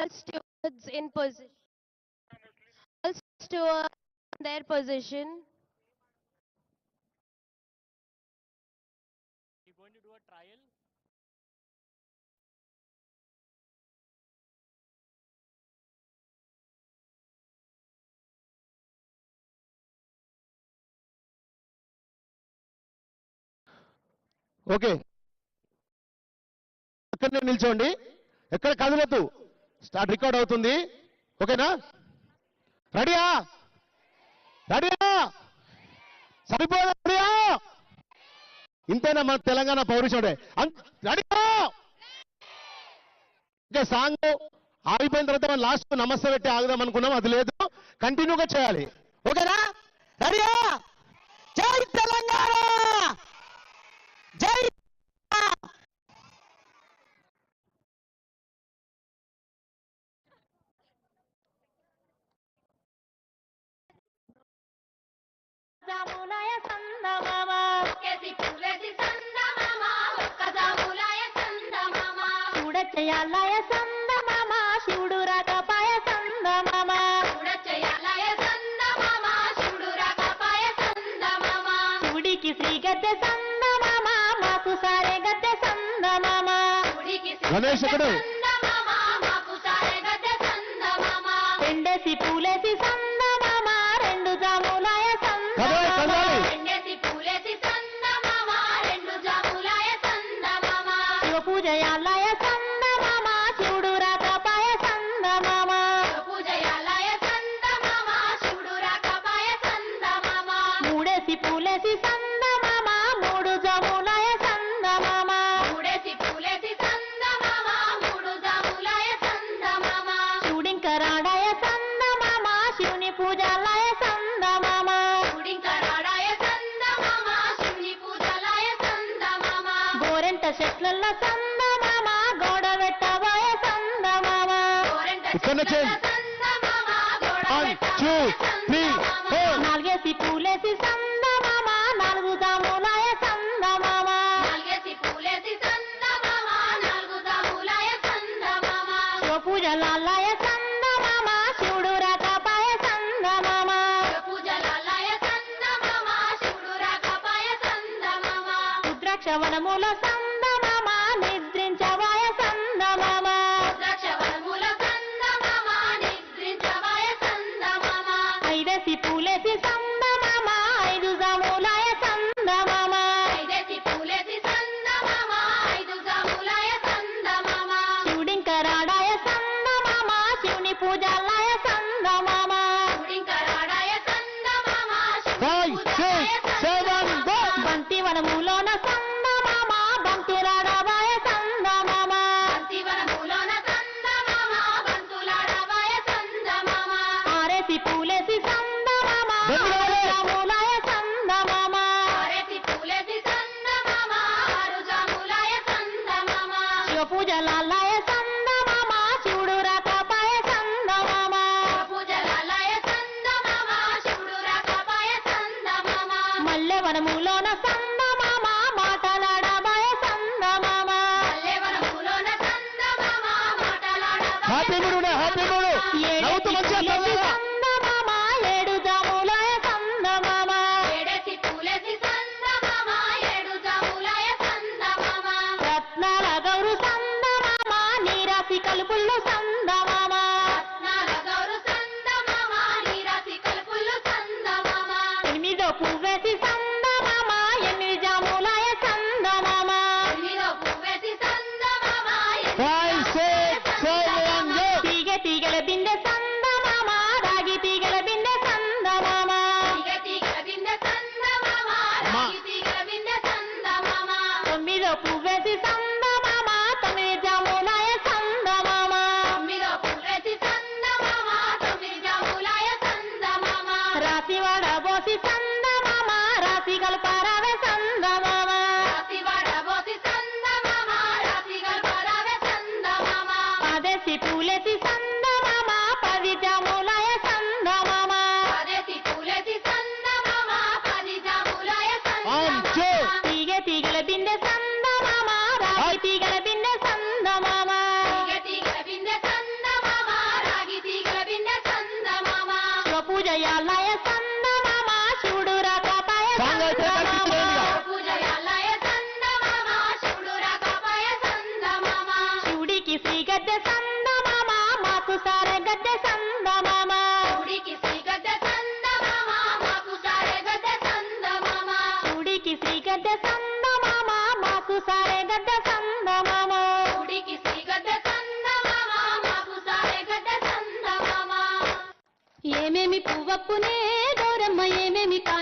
all stewards in position. All stewards in their position. You going to do a trial? Okay అక్కడనే నిల్చోండి ఎక్కడ కదలొద్దు start record అవుతుంది. ఓకేనా? రెడీయా రెడీయా సరిపోదా రెడీయా ఇంతేనా మన తెలంగాణ పౌరుషుడే? రెడీయా ఓకే సాంగ్ ఆగిపోయిన తర్వాత మనం లాస్ట్ నమస్తే పెట్టి ఆగుదాం అనుకున్నాం. అది లేదు. కంటిన్యూగా చేయాలి. ఓకేనా? రెడీయా జై తెలంగాణ! చూడచ్చయాలయ సందమామ? శివుడు రాకపాయ సందమామ? చూడచ్చయాలయ సందమామ? శివుడు రాకపాయ సందమామ? శివుడికి శ్రీ గద్దె సందమామ? మాకు సారే గద్దె సందమామ గణేష్ three, సందమామ. four. నాలుగేసి పూలేసి సందమామ నాలుగు జాములాయ సందమామ నాలుగేసి పూలేసి సందమామ నాలుగు జాములాయ సందమామ శివ పూజలాలయ సందమామ శివుడు రాకపాయ సందమామ పూజలాయ సందమామ శివుడు రాకపాయ సందమామ రుద్రాక్ష వనముల సందమామ వనములోన సందమామ మాటలాడబాయ సందమామ హ్యాపీ హ్యాపీ నవ్వుతూ మంచిగా రాసి వడబోసి సందమామ రాసి గల్పారావే సందమామ పదేసి పూలేసి సందమామ పది జాములాయ సందమామ తీగే తీగల బిందే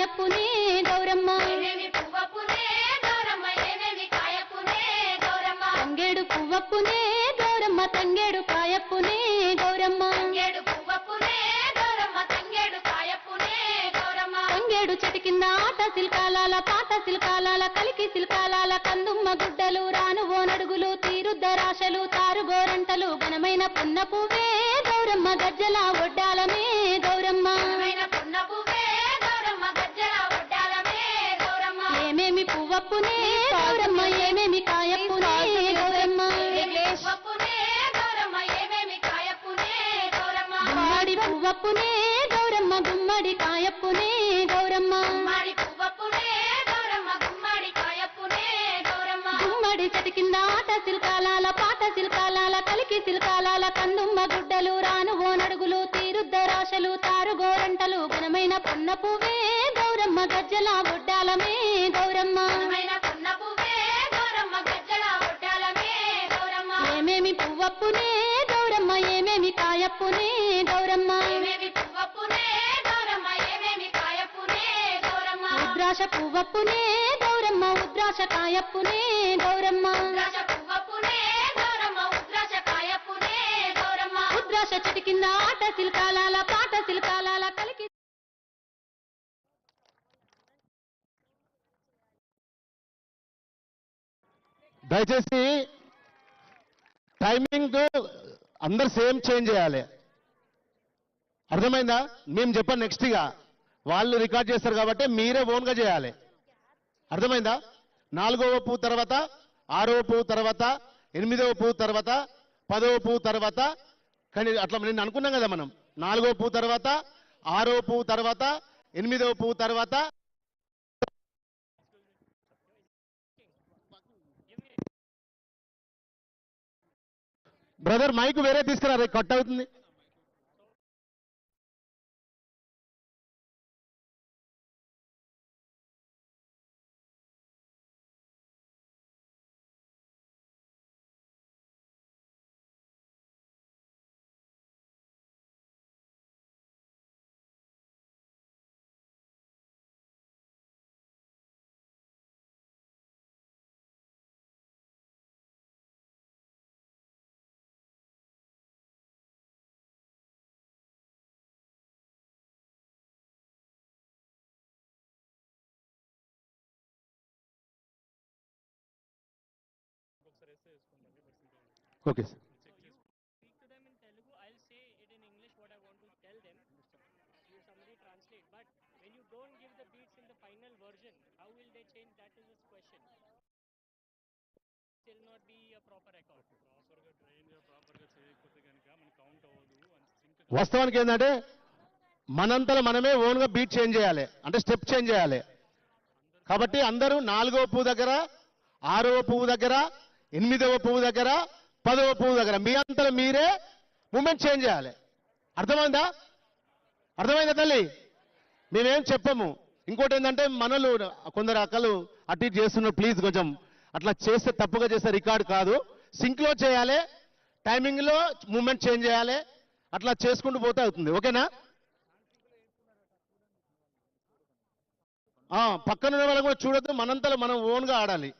కాయపునే గౌరమ్మ. తంగేడు పువ్వప్పునే గౌరమ్మ తంగేడు కాయపునే గౌరమ్మ. తంగేడు చెట్టు కింద ఆట సిల్కాలాల పాత సిల్కాలాల కలికి సిల్కాలాల కందుమ్మ గుడ్డలు రాను ఓనడుగులు తీరుద్దరాశలు తారుగోరంటలు ఘనమైన పున్న పువ్వే గౌరమ్మ గజ్జల ఒడ్డాలమే పువ్వప్పునే గౌరమ్మ ఏమేమి కాయప్పునే గౌరమ్మ గుమ్మడి పువ్వప్పునే గౌరమ్మ గుమ్మడి గౌరమ్మ గుమ్మడి చెట్టు కింద ఆట సిల్కాలాల సిల్కాలాల కలికి సిల్కాలాల కందుమ్మ గుడ్డలు రాను ఓనడుగులు తీరుద్దరాశలు తారుగోరంటలు ఘనమైన పున్న పువ్వే గౌరమ్మ గజ్జల ఒడ్డాలమే గౌరమ్మ పువ్వప్పునే గౌరమ్మ ఏమేమి కాయప్పునే గౌరమ్మ. ఏమేమి పువ్వపునే గౌరమ్మ ఏమేమి కాయపునే గౌరమ్మ. ఉద్రాశ పువ్వప్పునే గౌరమ్మ ఉద్రాశ కాయప్పునే గౌరమ్మ. ఉద్రాశ చెట్టు కింద ఆట సిల్కాలాల పాట సిల్కాలాల కలికి దయచేసి టైమింగ్ అందరు సేమ్ చేంజ్ చేయాలి. అర్థమైందా? మేము చెప్పాను నెక్స్ట్గా వాళ్ళు రికార్డ్ చేస్తారు కాబట్టి మీరే ఓన్గా చేయాలి. అర్థమైందా? నాలుగవ పువ్వు తర్వాత ఆరవ పువ్వు తర్వాత ఎనిమిదవ పువ్వు తర్వాత పదవ పువ్వు తర్వాత కానీ అట్లా నేను అనుకున్నాం కదా మనం. నాలుగవ పువ్వు తర్వాత ఆరవ పువ్వు తర్వాత ఎనిమిదవ పువ్వు తర్వాత బ్రదర్ మైక్ వేరే తీసుకురా రే కట్ అవుతుంది. Okay sir. వాస్తవానికి ఏంటంటే మనంతలో మనమే ఓన్గా బీట్ చేంజ్ చేయాలి. అంటే స్టెప్ చేంజ్ చేయాలి. కాబట్టి అందరూ నాలుగవ పువ్వు దగ్గర ఆరవ పువ్వు దగ్గర ఎనిమిదవ పువ్వు దగ్గర పదవ పువ్వు దగ్గర. మీ అంతలో మీరే మూమెంట్ చేంజ్ చేయాలి. అర్థమైందా? అర్థమైందా తల్లి? మేమేం చెప్పము. ఇంకోటి ఏంటంటే మనలు కొందరు అక్కలు అటు ఇటు చేస్తున్నారు ప్లీజ్ కొంచెం. అట్లా చేస్తే తప్పుగా చేస్తే రికార్డ్ కాదు. సింక్లో చేయాలి. టైమింగ్లో మూమెంట్ చేంజ్ చేయాలి. అట్లా చేసుకుంటూ పోతే అవుతుంది. ఓకేనా? పక్కన ఉన్న వాళ్ళు కూడా చూడొద్దు. మనంతలో మనం ఓన్గా ఆడాలి.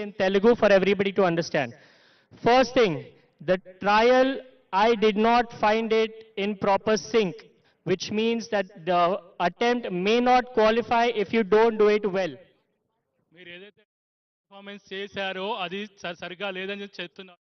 in Telugu for everybody to understand. First thing, the trial, I did not find it in proper sync which means that the attempt may not qualify if you don't do it well. మీరు ఏదైతే performance చేశారో అది స- సరిగా లేదని చెప్తున్నారు